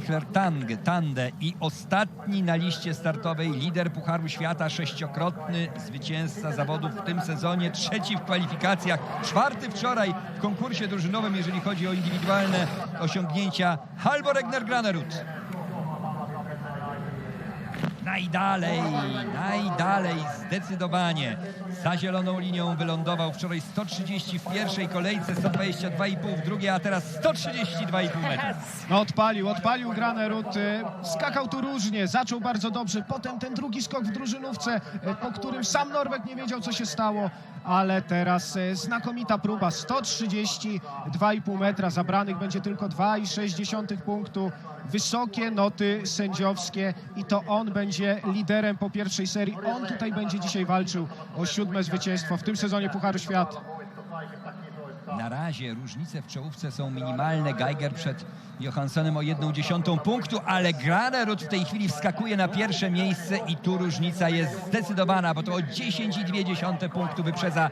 Wichler Tang, Tande i ostatni na liście startowej lider Pucharu Świata, sześciokrotny zwycięzca zawodów w tym sezonie, trzeci w kwalifikacjach, czwarty wczoraj w konkursie drużynowym, jeżeli chodzi o indywidualne osiągnięcia, Halvor Egner Granerud. Najdalej, najdalej, zdecydowanie. Za zieloną linią wylądował wczoraj 130 w pierwszej kolejce, 122,5 w drugiej, a teraz 132,5 metra. No odpalił, odpalił Granerud. y, Skakał tu różnie, zaczął bardzo dobrze. Potem ten drugi skok w drużynówce, y, po którym sam Norweg nie wiedział, co się stało. Ale teraz y, znakomita próba. 132,5 metra. Zabranych będzie tylko 2,6 punktu. Wysokie noty sędziowskie i to on będzie liderem po pierwszej serii. On tutaj będzie dzisiaj walczył o siódme zwycięstwo w tym sezonie Pucharu Świata. Na razie różnice w czołówce są minimalne. Geiger przed Johanssonem o jedną dziesiątą punktu, ale Granerud w tej chwili wskakuje na pierwsze miejsce i tu różnica jest zdecydowana, bo to o 10,2 punktu wyprzedza